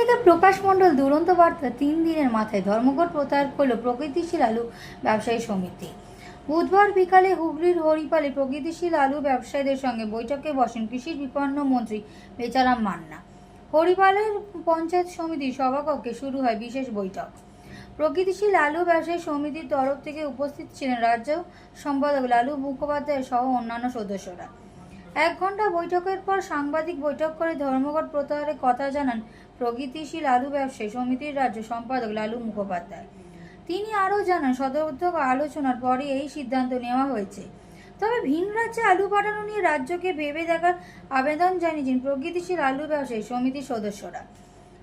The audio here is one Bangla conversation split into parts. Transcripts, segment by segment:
প্রকাশ মণ্ডল দুরন্ত বার্তা তিন দিনের মাথায় ধর্মঘট প্রত্যাহার করল প্রগতিশীল আলু ব্যবসায়ী সমিতি। বুধবার বিকালে হুগলির হরিপালে প্রগতিশীল আলু ব্যবসায়ীদের সঙ্গে বৈঠকে বসেন কৃষি বিপন্ন মন্ত্রী বেচারাম মান্না। হরিপালের পঞ্চায়েত সমিতির সভাকক্ষে শুরু হয় বিশেষ বৈঠক। প্রগতিশীল আলু ব্যবসায়ী সমিতির তরফ থেকে উপস্থিত ছিলেন রাজ্য সম্পাদক লালু মুখোপাধ্যায় সহ অন্যান্য সদস্যরা। এক ঘণ্টা বৈঠকের পর সাংবাদিক বৈঠক করে ধর্মঘট প্রত্যাহারের কথা জানান প্রগতিশীল আলু ব্যবসায়ী সমিতির রাজ্য সম্পাদক লালু মুখোপাধ্যায়। তিনি আরও জানান, সদর্থক আলোচনার পরে এই সিদ্ধান্ত নেওয়া হয়েছে। তবে ভিন রাজ্যে আলু পাঠানো নিয়ে রাজ্যকে ভেবে দেখার আবেদন জানিয়েছেন প্রগতিশীল আলু ব্যবসায়ী সমিতির সদস্যরা।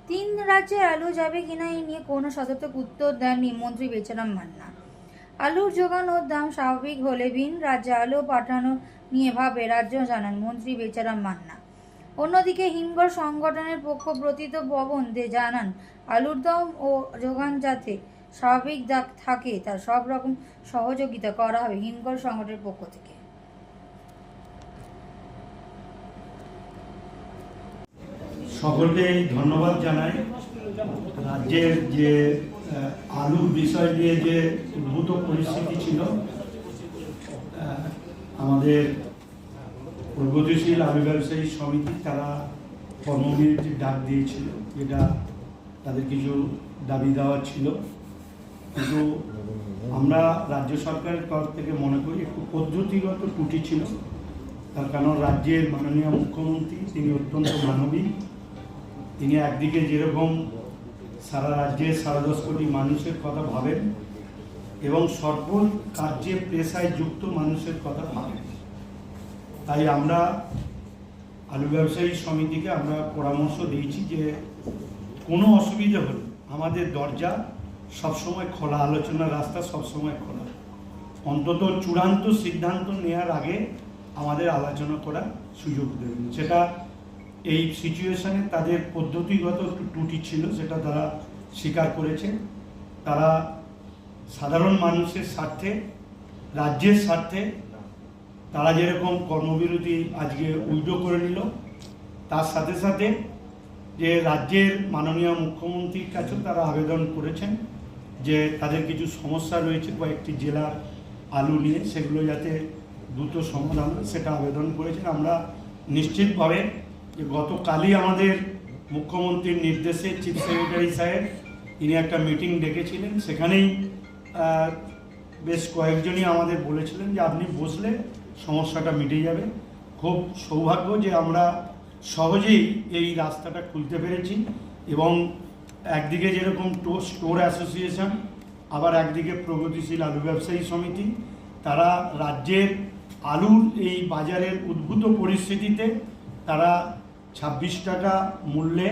তিন রাজ্যে আলু যাবে কিনা এই নিয়ে কোনো সদর্থক উত্তর দেননি মন্ত্রী বেচারাম মান্না। আলুর যোগান ও দাম স্বাভাবিক হলে ভিন রাজ্যে আলু পাঠানো নিয়ে ভাবে রাজ্য জানান মন্ত্রী বেচারাম মান্না। অন্যদিকে হিমঘর সংগঠনের পক্ষ প্রতীত পবন দে জানান, আলুর দাম ও যোগান যাতে স্বাভাবিক দাগ থাকে, তার সব রকম সহযোগিতা করা হবে হিমঘর সংগঠনের পক্ষ থেকে। সকলকে ধন্যবাদ জানাই। রাজ্যের যে আলুর বিষয় নিয়ে যে উদ্ভূত পরিস্থিতি ছিল আমাদের প্রগতিশীল আলু ব্যবসায়ী সমিতি তারা কর্মবিরতির ডাক দিয়েছিল, যেটা তাদের কিছু দাবি দেওয়া ছিল। কিন্তু আমরা রাজ্য সরকারের তরফ থেকে মনে করি একটু পদ্ধতিগত ত্রুটি ছিল। তার কারণ রাজ্যের মাননীয় মুখ্যমন্ত্রী, তিনি অত্যন্ত মানবিক। তিনি একদিকে যেরকম সারা রাজ্যের সাড়ে দশ কোটি মানুষের কথা ভাবেন এবং সর্বল কার্যে পেশায় যুক্ত মানুষের কথা ভাবেন। তাই আমরা আলু ব্যবসায়ী সমিতিকে আমরা পরামর্শ দিয়েছি যে কোনো অসুবিধে হলে আমাদের দরজা সবসময় খোলা, আলোচনার রাস্তা সবসময় খোলা। অন্তত চূড়ান্ত সিদ্ধান্ত নেওয়ার আগে আমাদের আলোচনা করার সুযোগ দেবেন। সেটা এই সিচুয়েশনে তাদের পদ্ধতিগত একটু ত্রুটি ছিল সেটা তারা স্বীকার করেছে তারা সাধারণ মানুষের স্বার্থে, রাজ্যের স্বার্থে তারা যেরকম কর্মবিরতি আজকে উইডো করে নিল, তার সাথে সাথে যে রাজ্যের মাননীয় মুখ্যমন্ত্রীর কাছেও তারা আবেদন করেছেন যে তাদের কিছু সমস্যা রয়েছে কয়েকটি জেলার আলু নিয়ে, সেগুলো যাতে দ্রুত সমাধান সেটা আবেদন করেছেন। আমরা নিশ্চিতভাবে যে গতকালই আমাদের মুখ্যমন্ত্রীর নির্দেশে চিফ সেক্রেটারি সাহেব তিনি একটা মিটিং ডেকেছিলেন। সেখানেই বেশ কয়েকজনই আমাদের বলেছিলেন যে আপনি বসলে সমস্যাটা মিটে যাবে। খুব সৌভাগ্য যে আমরা সহজেই এই রাস্তাটা খুলতে পেরেছি এবং একদিকে যেরকম টো- স্টোর অ্যাসোসিয়েশন, আবার একদিকে প্রগতিশীল আলু ব্যবসায়ী সমিতি, তারা রাজ্যের আলুর এই বাজারের উদ্ভূত পরিস্থিতিতে তারা ছাব্বিশ টাকা মূল্যে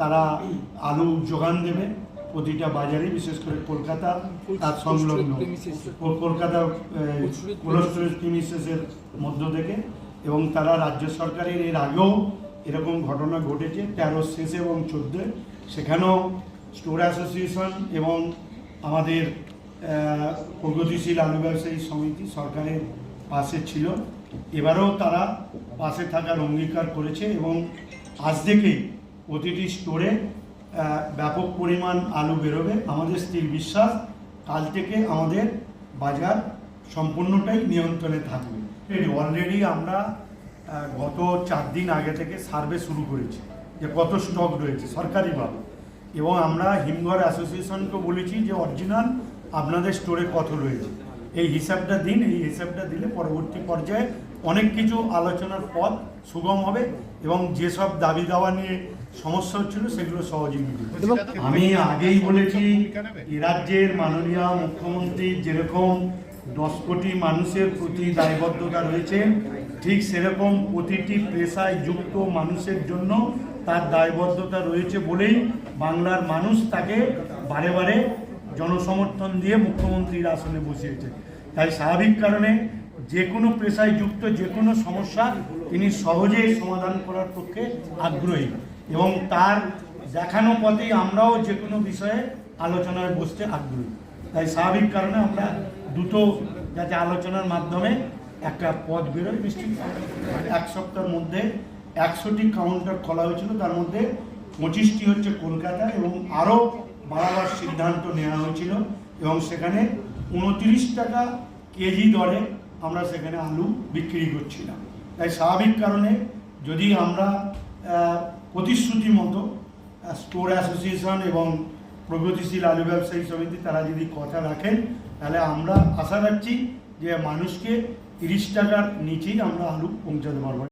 তারা আলু যোগান দেবে প্রতিটা বাজারে, বিশেষ করে কলকাতা, তার সংলগ্ন কলকাতা কোল্ড স্টোরেজ মধ্য থেকে এবং তারা রাজ্য সরকারের এর আগেও এরকম ঘটনা ঘটেছে, তেরো শেষে এবং চোদ্দোয় সেখানেও স্টোর অ্যাসোসিয়েশন এবং আমাদের প্রগতিশীল আলু ব্যবসায়ী সমিতি সরকারের পাশে ছিল। এবারেও তারা পাশে থাকার অঙ্গীকার করেছে এবং আজ থেকেই প্রতিটি স্টোরে ব্যাপক পরিমাণ আলু বেরোবে। আমাদের স্থির বিশ্বাস, কাল থেকে আমাদের বাজার সম্পূর্ণটাই নিয়ন্ত্রণে থাকবে। অলরেডি আমরা গত চার দিন আগে থেকে সার্ভে শুরু করেছি যে কত স্টক রয়েছে সরকারিভাবে। এবং আমরা হিমঘর অ্যাসোসিয়েশনকে বলেছি যে অরিজিনাল আপনাদের স্টোরে কত রয়েছে। এই হিসাবটা দিন এই হিসাবটা দিলে পরবর্তী পর্যায়ে অনেক কিছু আলোচনার পথ সুগম হবে এবং যেসব দাবি দাওয়া নিয়ে সমস্যা হচ্ছিল সেগুলো সহজেই মিটবে আমি আগেই বলেছি এ রাজ্যের মাননীয় মুখ্যমন্ত্রী যেরকম দশ কোটি মানুষের প্রতি দায়বদ্ধতা রয়েছে ঠিক সেরকম প্রতিটি পেশায় যুক্ত মানুষের জন্য তার দায়বদ্ধতা রয়েছে বলেই বাংলার মানুষ তাকে বারে বারে জনসমর্থন দিয়ে মুখ্যমন্ত্রীর আসনে বসিয়েছে। তাই স্বাভাবিক কারণে যে কোনো পেশায় যুক্ত যে কোনো সমস্যা তিনি সহজেই সমাধান করার পক্ষে আগ্রহী। এবং তার দেখানো পথেই আমরাও যে কোনো বিষয়ে আলোচনায় বসতে আগ্রহী। তাই স্বাভাবিক কারণে আমরা দুটো যাতে আলোচনার মাধ্যমে একটা পথ বেরোয় নিশ্চিত। এক সপ্তাহের মধ্যে একশোটি কাউন্টার খোলা হয়েছিল। তার মধ্যে পঁচিশটি হচ্ছে কলকাতা এবং আরও বাড়াবার সিদ্ধান্ত নেওয়া হয়েছিল এবং সেখানে উনত্রিশ টাকা কেজি দরে আমরা সেখানে আলু বিক্রি করছিলাম। তাই স্বাভাবিক কারণে যদি আমরা প্রতিশ্রুতি মতো স্টোর অ্যাসোসিয়েশন এবং প্রগতিশীল আলু ব্যবসায়ী সমিতি তারা যদি কথা রাখেন, তাহলে আমরা আশা রাখছি যে মানুষকে তিরিশ টাকার নিচেই আমরা আলু পৌঁছাতে পারব।